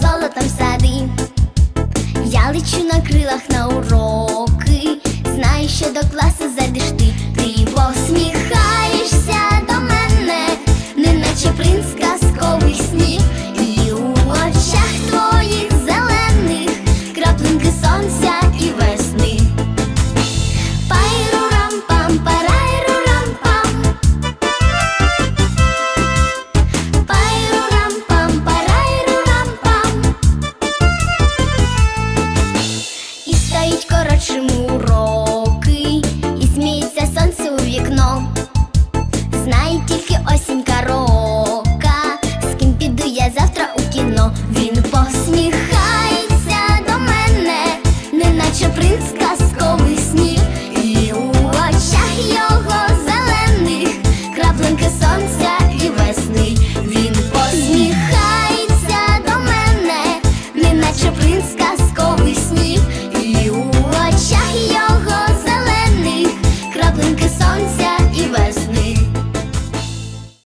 золотом сади, я лечу на крилах на уроки, знаю, що до класу світ казковий сніг.